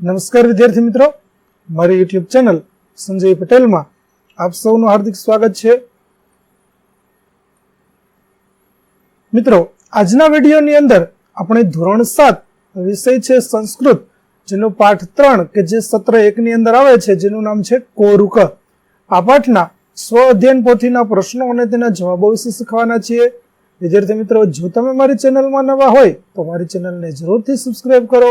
નમસ્કાર વિદ્યાર્થી મિત્રો. મારી યુટ્યુબ ચેનલ સંજય પટેલમાં આપ સૌનું હાર્દિક સ્વાગત છે. મિત્રો, આજના વિડીયોની અંદર આપણે ધોરણ સાત વિષય છે સંસ્કૃત, જેનો પાઠ ત્રણ કે જે સત્ર એકની અંદર આવે છે, જેનું નામ છે કોરુક. આ પાઠના સ્વ અધ્યયન પોથીના પ્રશ્નો અને તેના જવાબો વિશે શીખવાના છીએ. વિદ્યાર્થી મિત્રો, જો તમે મારી ચેનલમાં નવા હોય તો મારી ચેનલને જરૂરથી સબસ્ક્રાઈબ કરો.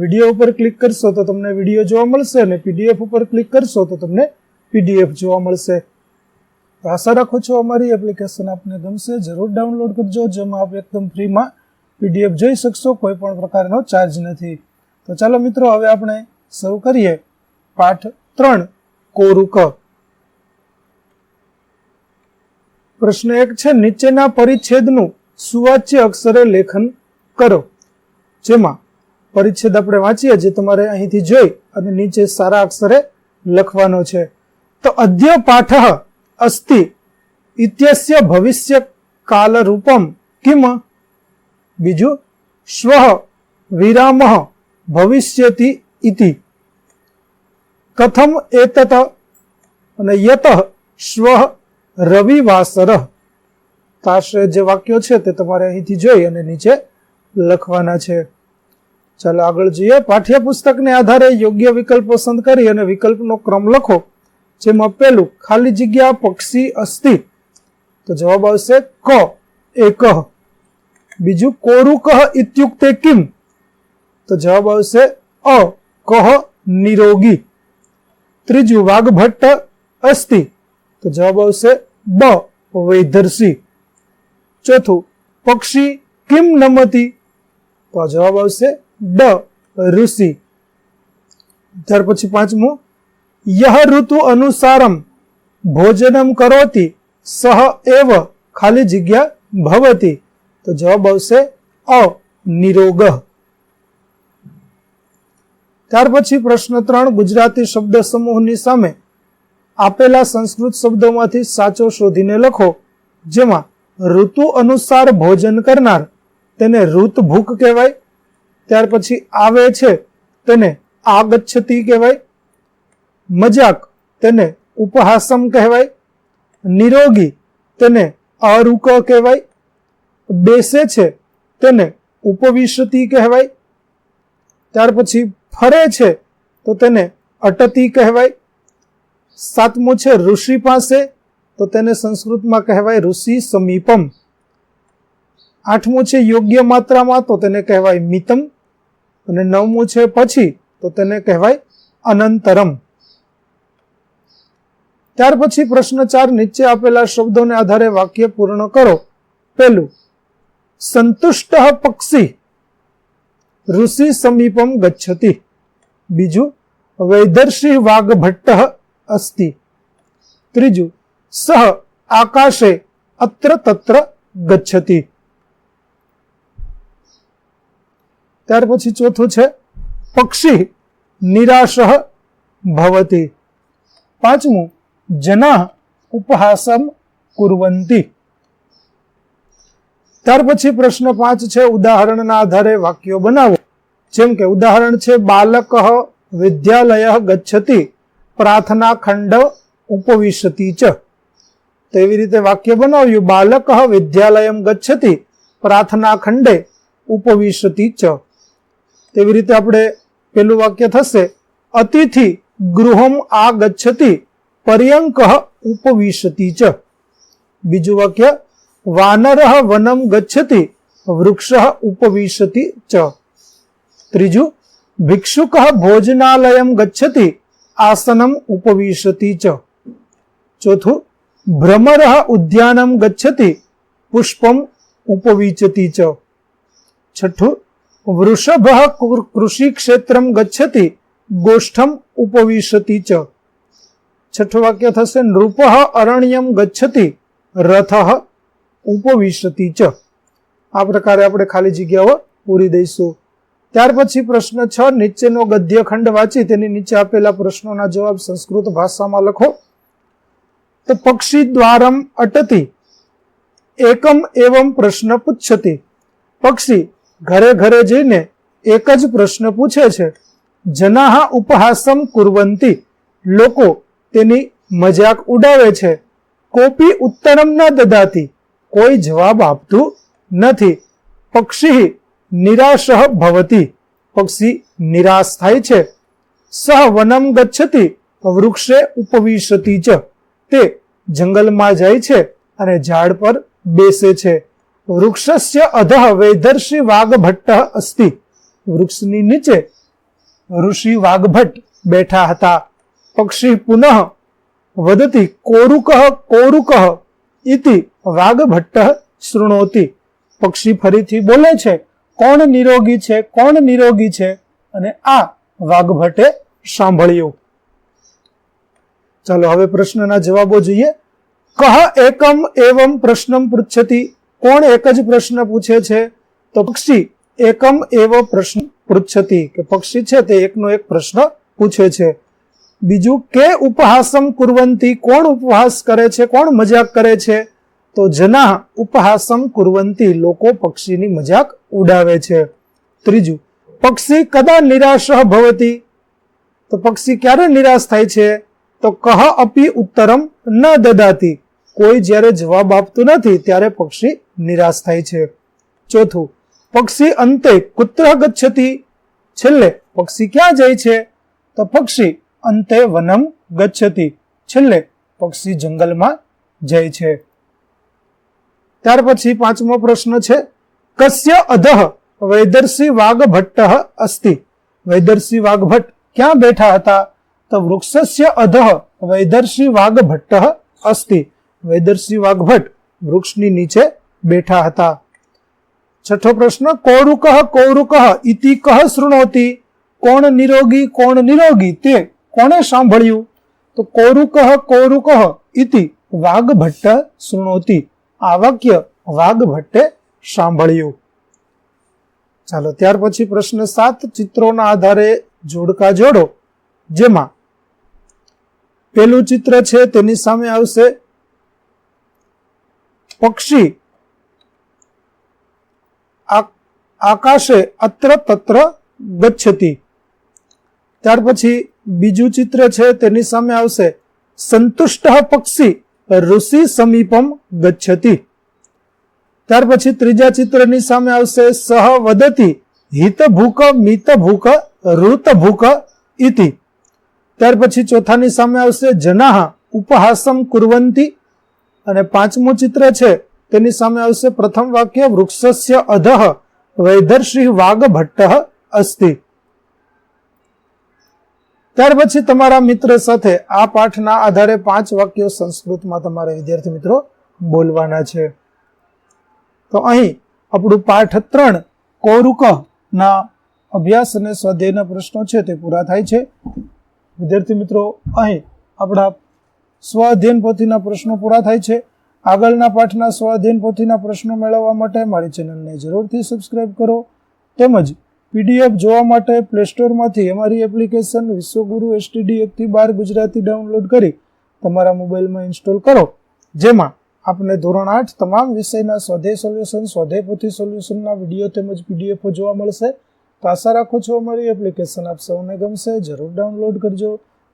વીડિયો ઉપર ક્લિક કરશો તો તમને વીડિયો જોવા મળશે અને પીડીએફ ઉપર ક્લિક કરશો તો તમને પીડીએફ જોવા મળશે. તો આશા રાખો છો અમારી એપ્લિકેશન આપને ગમશે. જરૂર ડાઉનલોડ કરજો, જેમાં આપ એકદમ ફ્રીમાં પીડીએફ જોઈ શકશો કોઈ પણ પ્રકારનો ચાર્જ નથી. તો ચાલો મિત્રો, હવે આપણે શરૂ કરીએ. પાઠ ત્રણ, કોરુક. પ્રશ્ન એક છે, નીચેના પરિચ્છેદનું સુવાચ્ય અક્ષરે લેખન કરો, જેમાં પરિચ્છેદ આપણે વાંચીએ જે તમારે અહીંથી જોઈ અને નીચે સારા અક્ષરે લખવાનો છે. તો અધ્ય પાઠ અસ્તિ ઇત્યસ્ય ભવિષ્ય કાલરૂપમ કિમ? બીજું, શ્વ વિરામ ભવિષ્યતિ ઇતિ. કથમ એતત અને યત શ્વ રવિવાસર. તો જે વાક્યો છે તે તમારે અહીંથી જોઈ અને નીચે લખવાના છે. ચાલો આગળ જોઈએ. પાઠ્યપુસ્તકને આધારે યોગ્ય વિકલ્પ પસંદ કરી અને વિકલ્પનો ક્રમ લખો, જેમાં પેલું ખાલી જગ્યા પક્ષી અસ્થિ. તો જવાબ આવશે ક એક બીજું, કોરુ કહ ઇત્યુક્તે કિમ? તો જવાબ આવશે અ, કહ નિરોગી. ત્રીજું, વાઘભટ્ટ અસ્તિ તો જવાબ આવશે બ, વૈધરસી. ચોથું, પક્ષી કિમ નમતી? તો જવાબ આવશે ડ ઋષિ. ત્યાર પછી પાંચમું, યહ ઋતુ અનુસારમ ભોજનમ કરોતી, સહ એવ ખાલી જગ્યા ભવતી. તો જવાબ આવશે અ, નિરોગ. ત્યાર પછી પ્રશ્ન ત્રણ, ગુજરાતી શબ્દ સમૂહની સામે આપેલા સંસ્કૃત શબ્દોમાંથી સાચો શોધીને લખો, જેમાં ઋતુ અનુસાર ભોજન કરનાર તેને ઋત ભૂખ કહેવાય ત્યાર પછી આવે છે તેને આગચ્છતિ કહેવાય, મજાક તેને ઉપહાસમ કહેવાય, નિરોગી તેને અરુક કહેવાય, બેસે છે તેને ઉપવિશતી કહેવાય, ત્યાર પછી ફરે છે તો તેને અટતી કહેવાય, સાતમું છે ઋષિ પાસે તો તેને સંસ્કૃતમાં કહેવાય ઋષિ સમીપમ. આઠમું છે યોગ્ય માત્રામાં તો તેને કહેવાય મિતમ. અને નવમું છે પછી, તો તેને કહેવાય અનંતરમ. ત્યાર પછી પ્રશ્ન ચાર નીચે આપેલા શબ્દોને આધારે વાક્ય પૂર્ણ કરો. પેલું સંતુષ્ટ પક્ષી, ઋષિ સમીપમ ગચ્છતિ. બીજું, વૈદર્શી વાઘભટ્ટ અસ્તિ. ત્રીજું, સહ આકાશે અત્ર તત્ર ગચ્છતિ. ત્યાર પછી ચોથું છે, પક્ષી નિરાશ ભવતી. પાંચમું, જના ઉપહાસમ કુરવંતી. ત્યાર પછી પ્રશ્ન પાંચ છે, ઉદાહરણના આધારે વાક્યો બનાવો. જેમ કે, ઉદાહરણ છે, બાલક વિદ્યાલય ગચ્છતિ, પ્રાર્થના ખંડ ઉપવિશતી ચ. તો એવી રીતે વાક્ય બનાવ્યું, બાલક વિદ્યાલયમ ગચ્છતિ, પ્રાર્થના ખંડે ઉપવિશતી ચ. તેવી રીતે આપણે પેલું વાક્ય થશે, અતિથિ ગૃહમ આ ગચ્છતિ પર્યંક ઉપવિશતી ચ. બીજું વાક્ય, વાનર વનમ ગચ્છતિ, વૃક્ષ ઉપવિશતિ ચ. ત્રીજું, ભિક્ષુક ભોજનાલય ગચ્છતિ, આસનમ ઉપવિશતિ ચ. ચોથું, ભ્રમર ઉદ્યાનમ ગચ્છતિ, પુષ્પમ ઉપવિચતી ચ. છઠ્ઠું વૃષભ કૃષિ ક્ષેત્રમ ગચ્છતિ, ગોષ્ઠમ ઉપવિશતિ ચ. છઠ્ઠું વાક્ય થશે, નૃપ અરણ્યમ ગચ્છતિ, રથ ઉપવિશતિ ચ. આ પ્રકારે આપણે ખાલી જગ્યાઓ પૂરી દઈશું. ત્યાર પછી પ્રશ્ન છ, નીચેનો ગદ્ય ખંડ વાંચી તેની નીચે આપેલા પ્રશ્નોના જવાબ સંસ્કૃત ભાષામાં લખો. તો પક્ષી દ્વારમ અટતી, એકમ એવમ પ્રશ્ન પૂછતી પક્ષી ઘરે ઘરે જઈને એક જ પ્રશ્ન પૂછે છે. જનાહ ઉપહાસમ કુર્વંતી. લોકો તેની મજાક ઉડાવે છે. કોપી ઉત્તરમ ન દદાતી. કોઈ જવાબ આપતું નથી. પક્ષી નિરાશ ભવતી. પક્ષી નિરાશ થાય છે. સહ વનમ ગચ્છતી. વૃક્ષે ઉપવિશતી ચ. તે જંગલમાં જાય છે અને ઝાડ પર બેસે છે. વૃક્ષસ્ય અધઃ વૈધર્ષિ વાઘભટ્ટ અસ્તિ. વૃક્ષની નીચે ઋષિ વાઘભટ્ટ બેઠા હતા. પક્ષી પુનઃ વદતી કોરુક કોરુકઃ ઇતિ વાઘભટ્ટ શૃણોતી. પક્ષી ફરીથી બોલે છે, કોણ નિરોગી છે, કોણ નિરોગી છે? અને આ વાઘભટ્ટે સાંભળ્યું. ચાલો હવે પ્રશ્નના જવાબો જોઈએ. કહ એકમ એવમ પ્રશ્નમ પૃચ્છતી? કોણ એક જ પ્રશ્ન પૂછે છે? તો પક્ષી એકમ એવો પ્રશ્ન પૃચ્છતી કે પક્ષી છે તે એકનો એક પ્રશ્ન પૂછે છે. બીજું, કે ઉપહાસમ કુરવંતી કોણ ઉપહાસ કરે છે? કોણ મજાક કરે છે? તો જના ઉપહાસમ કુરવંતી લોકો પક્ષીની મજાક ઉડાવે છે. ત્રીજું, પક્ષી કદા નિરાશ ભવતી? તો પક્ષી ક્યારે નિરાશ થાય છે? તો કહ અપી ઉત્તરમ ન દદાતી. કોઈ જ્યારે જવાબ આપતું નથી, ત્યારે પક્ષી નિરાશ થાય છે. ચોથું, પક્ષી અંતે કુત્ર ગચ્છતી છેલ્લે, પક્ષી ક્યાં જાય છે? તો પક્ષી અંતે વનમ ગચ્છતી છેલ્લે, પક્ષી જંગલમાં જાય છે. ત્યાર પછી પાંચમો પ્રશ્ન છે, કસ્ય અધઃ વાઘ વાઘભટ્ટ અસ્તિ? વૈદર્ષી વાઘભટ્ટ ક્યાં બેઠા હતા? તો વૃક્ષસ્ય અધઃ વાઘ વાઘભટ્ટ અસ્તિ. વૈદર્ષી વાઘભટ્ટ વૃક્ષની નીચે બેઠા હતા. છઠ્ઠો પ્રશ્ન કૌરુકઃ કૌરુકઃ ઇતિ કહ શૃણોતી? કોણ નિરોગી કોણ નિરોગી? તે કોણે સાંભળ્યું? તો કૌરુકઃ કૌરુકઃ ઇતિ વાઘભટ્ટ શૃણોતી. આ વાક્ય વાઘભટ્ટે સાંભળ્યું. ચાલો, ત્યાર પછી પ્રશ્ન સાત, ચિત્રોના આધારે જોડકા જોડો. જેમાં પેલું ચિત્ર છે, તેની સામે આવશે પક્ષી આકાશે અત્ર તત્ર ગચ્છતી. ત્યાર પછી બીજું ચિત્ર છે, તેની સામે આવશે, સંતુષ્ટ પક્ષી ઋષિ સમીપમ ગચ્છતી. ત્યાર પછી ત્રીજા ચિત્રની સામે આવશે, સહ વદતી હિત ભૂક મિત ભૂક ઋત ભૂક ઇતિ. ત્યાર પછી ચોથાની સામે આવશે જનાહ ઉપહાસમ કુરવંતી અને પાંચમું ચિત્ર છે, તેની સામે આવશે પ્રથમ વાક્ય, વૃક્ષસ્ય અધઃ વૈધર્ષિ વાઘ ભટ્ટ અસ્તિ. ત્યાર પછી તમારા મિત્ર સાથે આ પાઠના આધારે પાંચ વાક્યો સંસ્કૃતમાં તમારે વિદ્યાર્થી મિત્રો બોલવાના છે. તો અહીં આપણું પાઠ ત્રણ, કોરુક ના અભ્યાસ અને સ્વાધ્યાયના પ્રશ્નો છે તે પૂરા થાય છે. વિદ્યાર્થી મિત્રો, અહીં આપણા સ્વ અધ્યયન પોથીના પ્રશ્નો પૂરા થાય છે. આગળના પાઠના સ્વાધ્યન પોથીના પ્રશ્નો મેળવવા માટે મારી ચેનલને જરૂરથી સબસ્ક્રાઇબ કરો. તેમજ પીડીએફ જોવા માટે પ્લે સ્ટોરમાંથી અમારી એપ્લિકેશન વિશ્વગુરુ એસટીડી એકથી બાર ગુજરાતી ડાઉનલોડ કરી તમારા મોબાઈલમાં ઇન્સ્ટોલ કરો. જેમાં આપને ધોરણ આઠ તમામ વિષયના સ્વાધ્યાય સોલ્યુશન સ્વાધ્યાય પોથી સોલ્યુશનના વીડિયો તેમજ પીડીએફો જોવા મળશે. તો આશા રાખું છું અમારી એપ્લિકેશન આપ સૌને ગમશે. જરૂર ડાઉનલોડ કરજો.